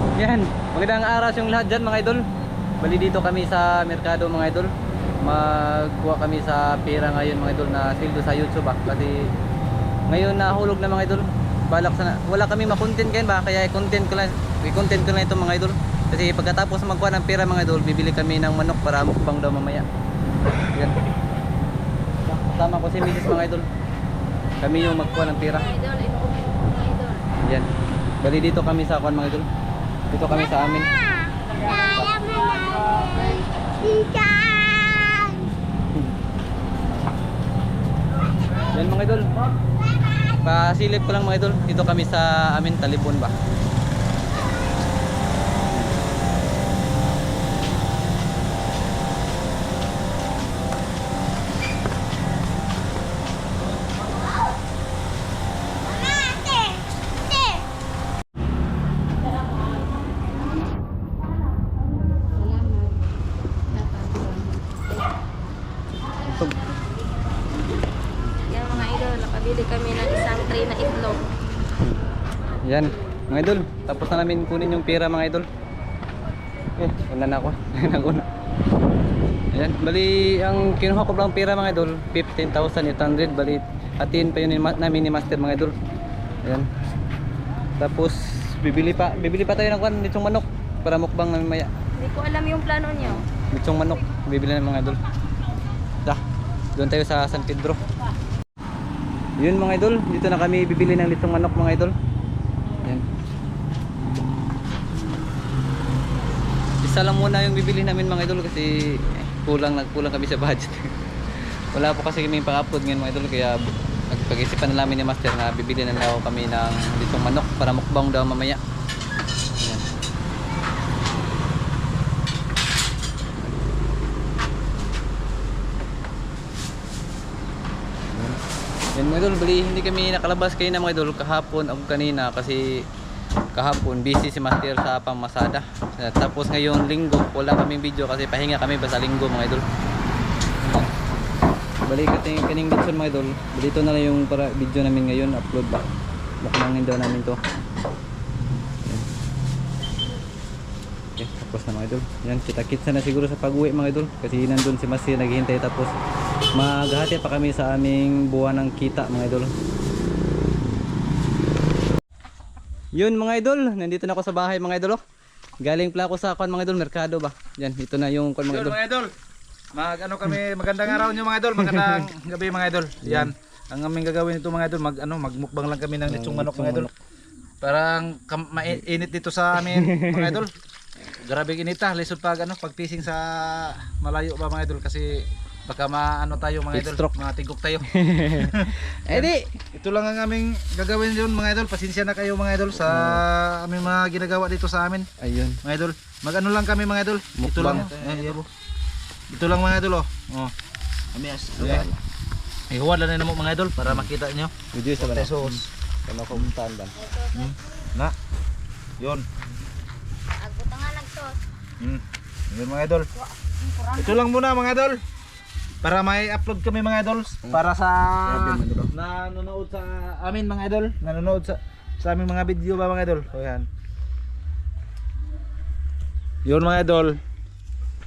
Yan, magandang araw yung lahat dyan mga idol. Bali dito kami sa merkado mga idol. Magkuha kami sa pera ngayon mga idol na sildo sa YouTube ah. Kasi ngayon nahulog na mga idol. Balak sana, wala kami makontent kayo ba? Kaya i-content ko lang, i-content ko lang ito mga idol. Kasi pagkatapos magkuha ng pera mga idol, bibili kami ng manok para mukbang daw mamaya. Yan. Kasama ko si Mrs. mga idol. Kami yung magkuha ng pera. Yan. Bali dito kami sa kwan mga idol. Dito kami sa amin. Yan mga idol. Pasilip ko lang mga idol. Dito kami sa amin Talipon ba. Salamat. Ito. Yan mga idol, nakabili kami ng isang tray na itlog. Yan mga idol. Tapos na namin kunin yung pera mga idol. Eh, wala na ako. Wala na ako na. Ayan, bali ang kinuha ko lang pera mga idol, 15,800 bali atin pa yun namin ni Master mga idol. Ayan. Tapos bibili pa, bibili pa tayo ng kwan nitong manok para mukbang namin maya. Hindi ko alam yung plano niyo. Nitong manok, bibili ng mga idol. Da, doon tayo sa San Pedro. Yun mga idol, dito na kami bibili ng litong manok mga idol. Ayan. Isa lang muna yung bibili namin mga idol kasi kulang nagkulang kami sa budget. Wala po kasi kami pang-upload ngayon mga idol kaya nagpag-isipan na namin ni Master na bibili na lang kami ng litong manok para mukbang daw mamaya. Mga idol, bali hindi kami nakalabas kayo na mga idol kahapon o kanina kasi kahapon busy si Master sa pamasada. Tapos ngayon linggo wala kaming video kasi pahinga kami ba sa linggo mga idol. Bali kating kaning ditson mga idol. Bali ito na lang yung para video namin ngayon upload ba. Mukbangin daw namin to. Okay, tapos na mga idol. Yan, kita-kits na siguro sa pag-uwi mga idol. Kasi nandun si Master naghihintay tapos maghahati pa kami sa aming buwan ng kita mga idol. Yun mga idol, nandito na ako sa bahay mga idol. oh. Galing pala ako sa kwan mga idol, merkado ba? Yan, ito na yung kwan mga idol. mga idol. Mag ano kami, magandang araw niyo mga idol, magandang gabi mga idol. Yan. Ang aming gagawin nito mga idol, mag ano, magmukbang lang kami ng lechong manok mga idol. Parang mainit dito sa amin mga idol. Grabe inita, lisod pag ano, pag fishing sa malayo ba mga idol kasi baka maano tayo mga idol, stroke. mga tigok tayo. Eh di, Ito lang ang aming gagawin yun mga idol. Pasensya na kayo mga idol sa aming mga ginagawa dito sa amin. ayun. Mga idol, mag-ano lang kami mga idol. Ito Mukbang. lang. Eh, yabo. Ito lang mga idol oh. Oh. Amias. Yeah. Ihuwad lang na mo mga idol para makita nyo. Video sa bala. Pesos. Kano kumuntaan ba? Hmm. Na. Yun. Agbutangan nagtos. Hmm. Yun mga idol. Ito lang muna mga idol. Para may upload kami mga idol para sa nanonood sa amin mga idol, nanonood sa sa aming mga video ba mga idol. O yan. Yun mga idol.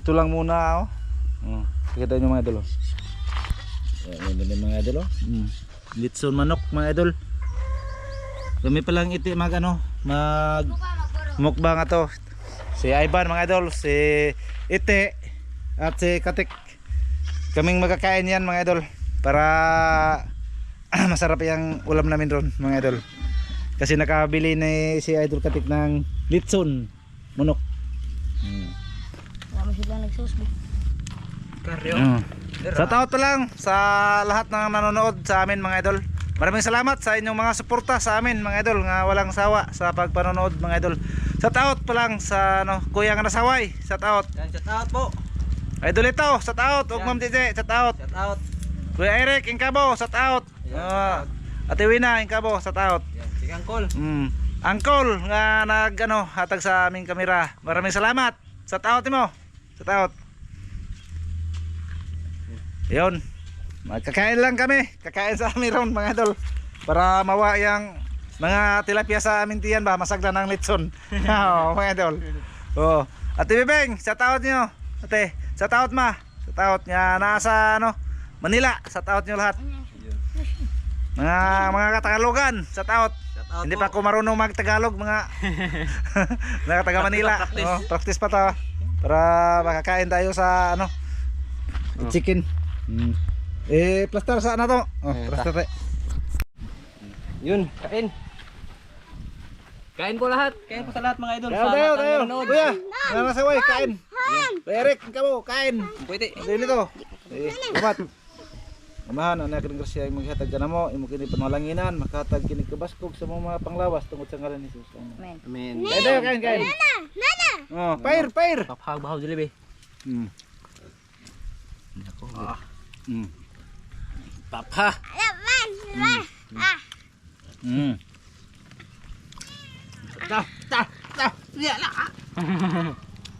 Ito lang muna oh. Hmm. Kita nyo mga idol oh. Yan, mga idol oh. Hmm. Litson manok mga idol. Kami pa lang iti mag ano, mag mukbang ato. Si Ivan mga idol, si Ite at si Katik. Kaming magkakain yan mga idol para masarap yung ulam namin ron mga idol. Kasi nakabili ni si Idol Katik ng litson munok. Hmm. Wala sila nagsusbo. Mm. Sa taot pa lang sa lahat ng nanonood sa amin mga idol. Maraming salamat sa inyong mga suporta sa amin mga idol nga walang sawa sa pagpanonood mga idol. Sa taot pa lang sa ano, Kuya nga nasaway, sa taot. Yan, shout out po. Idol ito, taot, ug Yan. Ma'am Tite, sa taot. Shout out. Kuya Eric, Ingkabo, sa taot. Yan, Ah, Ate Wina, Ingkabo, sa taot. Yan, si Kangkol. Mm. Angkol nga nag ano, hatag sa aming kamera. Maraming salamat. Sa taot mo. Sa taot. Yun. Magkakain lang kami. Kakain sa amin ron mga idol. Para mawa yung mga tilapia sa Mintian ba, masagda ng litson. Oo, mga idol. Oo. Ate Bibeng, sa taot nyo. Ate, sa taot ma. Sa taot niya, nasa ano, Manila. Sa taot nyo lahat. Mga mga katagalogan, sa taot. Shout out Hindi pa ako marunong mag-Tagalog, mga mga taga Manila. Practice. Oh, practice pa ta. Para makakain tayo sa ano, Oh. chicken. Mm. Eh, plaster sa ano to? Oh, Eh, plaster. te. Yun, kain. Kain po lahat. Kain po sa lahat mga idol. Tayo, Sa tayo, lahat ng tayo. nanonood. Kuya, nanasaway, kain. Eric, ikaw, kain. Pwede. Ano nito? Eh, umat. Amahan, ang nakin grasya yung maghatag ka na mo, imo kini panalanginan, makahatag kini kabaskog sa mga panglawas tungod sa ngalan ni Jesus. Amen. Amen. Kain tayo, kain, kain. Oh, pair, pair. Paphag-bahaw dili be. Hmm. Nako. Hmm. Papa. Hmm. Ta, ta, ta. Ya la.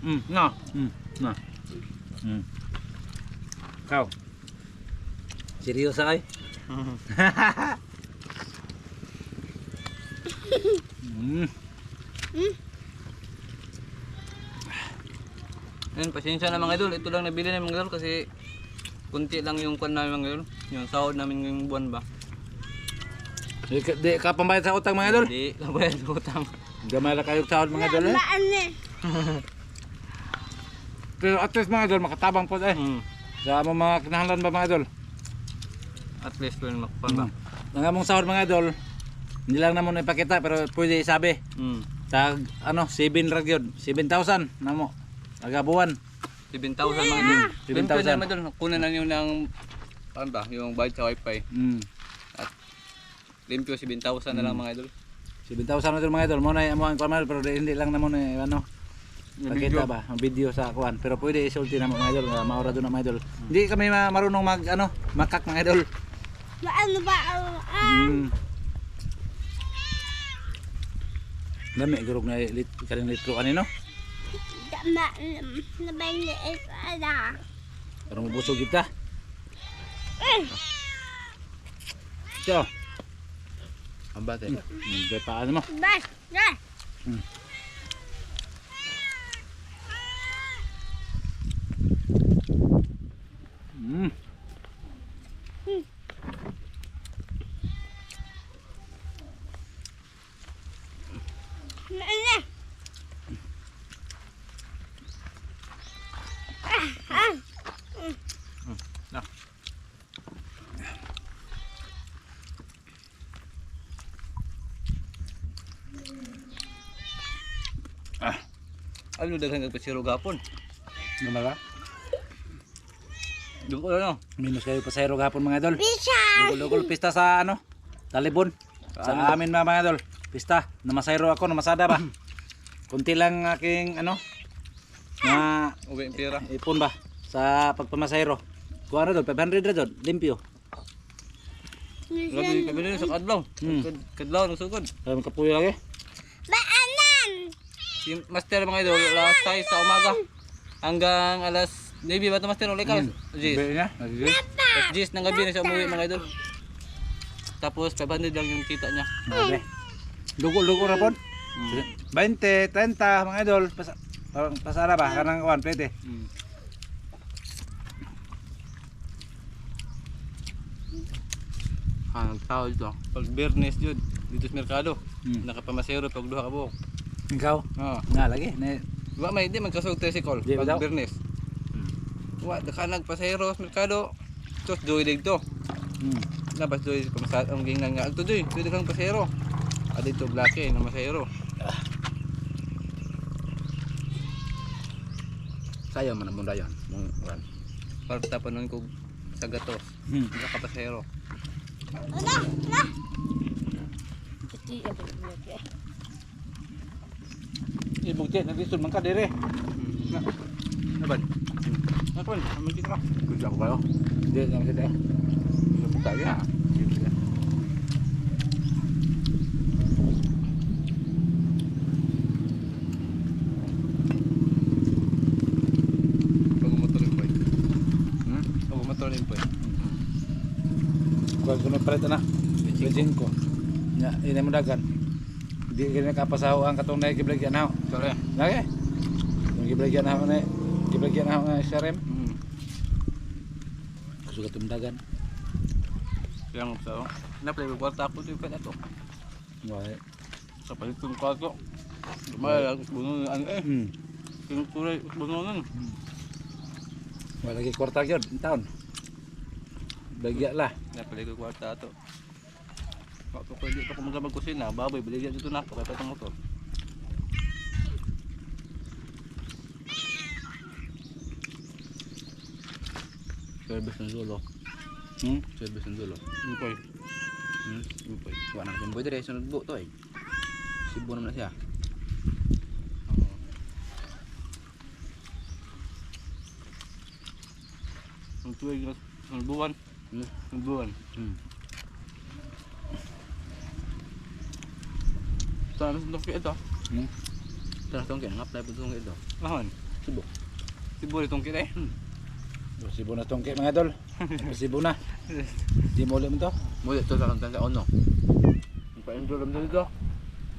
Hmm, no. Hmm, no. Hmm. Kau. Seryoso kay? Hmm. Ayun, pasensya na mga idol. Ito lang nabili namin mga idol kasi kunti lang yung kwan namin mga idol. Yung sahod namin ngayong buwan ba. Di, ka- di ka pambayad sa utang mga idol. Hindi, kabayan sa utang. Gamay lang kayo sahod mga idol eh. Pero at least mga idol makatabang po eh. Hmm. Sa among mga kinahanglan ba mga idol? At least yun makapal ba. Ang among sahod mga idol, hindi lang namon ipakita pero pwede isabi. Hmm. Sa ano, 7 ra gyud, 7,000 namo. Aga buwan. 7,000 mga idol. 7,000. Limpo na mga idol. Kunan na yun ng ano ba, yung bayad sa wifi. Mm. Limpyo 7,000 na lang mga idol. 7,000 na idol mga idol. Mo na amo ang kuan pero hindi lang namon eh, ano. Pakita ba ang video sa kuan pero pwede isulti na mga idol nga maura doon na mga idol. Hindi kami ma- marunong mag ano, makak mga idol. Ano ba? Mm. Dami gurog na lit kaning litro ani no. Na nabalik ada. Para mabusog kita. So, Ang bate. mm, kaya paano mo? Bas, bas. Mm. Nana. Ano daghan kag pasiro gapon? Namala? Doon ko ano. Minus kayo pasayro gapon mga idol. Lugol-lugol pista sa ano? Talibon. Sa amin mga mga idol. Pista. Namasayro ako, namasada ba? Kunti lang aking ano? Na Uwi pera. ipon ba? Sa pagpamasayro. Kuha na doon, 500 na doon. Limpyo. Grabe kami din sa kadlaw. Hmm. Kad- Kadlaw nagsugod. Kaya magkapuyo lagi. Si Master mga idol, alas 6 sa umaga. Hanggang alas 9 ba ito Master? Ulit ka? Jis. Sabi niya. nagigil. Alas 10 ng gabi na siya umuwi mga idol. Tapos 500 lang yung kita niya. Lugo-lugo na po. Hmm. 20, 30 mga idol. Pas parang pasara ba? Kanang kuwan, pwede. Hmm. Ah, nagtao dito. Pag Bernes yun, dito sa Merkado. Hmm. Nakapamasero pag duha ka buhok. Ikaw? Ah. Nga lagi. Na, Wa may di magkasog tricycle Di ba daw? Bernes. Wa daka nagpasero sa Merkado. Tos joy dito. hmm. Labas joy pamasad ang gingnan nga. Alto joy, pwede kang pasero. Ah dito blake na masero. Sayo man ang munda yan. Mong kuwan. Para tapanon ko sa gatos. Hmm. Hindi ka pasero. Ibog tiyan, naglisod man ka dire. Hmm. Naban? Nakon, amig ka. Kuya ko kayo. Hindi, naman kita. Ibog tayo na. Pag umotorin po. Hmm? Pag umotorin po. Kuwan ko na palit na. Bensin ko. Ya, ini mo dagan. Di kini kapasaho ang katong na giblagyan na. Sorry. Lagi. Yung giblagyan na na giblagyan na nga sa rem. Hmm. Sugat yung dagan. Yang sa Naplay ko kwarta ko dito pa to. Wai. Sa palit ng kwarto. Lumaya ang buno ano eh. Hmm. Kinukuray buno nun. Wala lagi kwarta gyud taon. Bagya lah. Naplay ko kwarta to. Ako ko dito ko mga magkusina, baboy biligyan dito na ako kay patong motor. Service ng dulo. Hmm. Service ng dulo. Okay. Hmm, okay. Wala na kumboy dire sunod buo to eh. Sibo naman na siya. Ang tuwig na ang buwan. Hmm. Ang buwan. Hmm. Ang tungki ito? Hmm. Tara tong kaya apply po tong ito. Ahon. Sibo. Sibo rin tungki eh. Sibo na tongke mga idol. Sibo na. Di mo ulit mo to. Mo to sa kanta sa ono. Ang lang dito.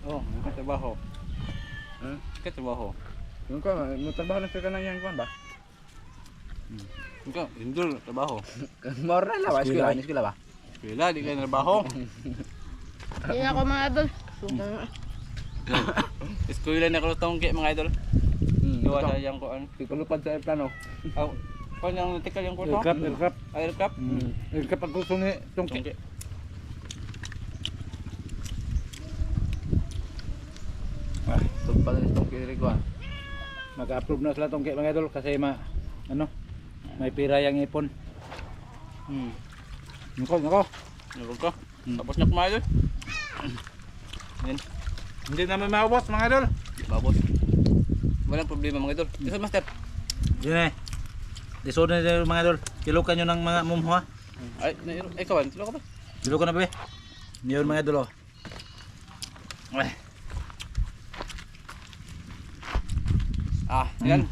Oh, ang katrabaho. Hmm? Katrabaho. Yung ko mo trabaho na sa kanang yang kuan ba? Ikaw, enjoy trabaho. Mora na ba? Eskwela, ni eskwela ba? Wala, di kayo trabaho. Hindi ako mga idol. Eskwela na kalau tungki mga idol. Hmm. Gawa sa yang kuan. Ikulupad sa plano. Aw, kuan yang tikal yang kurso. Aircraft, aircraft. Aircraft. Hmm. Aircraft ang gusto ni tongke. Tungki. Ah, Tugpal ni tong kiri ko. Mag-approve na sila tongke mga idol kasi ma ano may pira yang ipon. Hmm. Nako, nako. Nabog ko. Hmm. Tapos na kumain. Yan. Hindi namin maubos mga idol. Babos. Walang problema mga idol. Isa master. Yun eh. Lisod na mga idol. Kilukan nyo ng mga mumha. Ay, na ay kawan, tulo ka ba? Kilukan na ba? Yun mga idol oh. Eh. Ah, yan.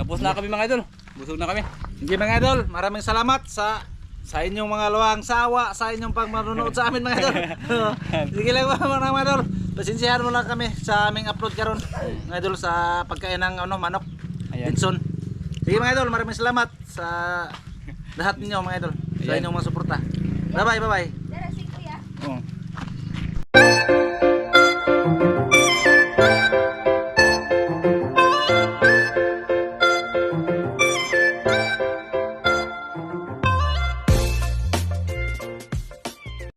Tapos na kami mga idol. Busog na kami. Sige mga idol, maraming salamat sa sa inyong mga luwang sawa, sa inyong pagmanonood sa amin mga idol. Sige lang mga mga idol. Pasensyahan mo lang kami sa aming upload karon mga idol sa pagkain ng ano manok. Ayan. Benson. Sige mga idol, maraming salamat sa lahat ninyo mga idol. Sa inyong mga suporta. Bye bye, bye bye. Dara si kuya. Oh.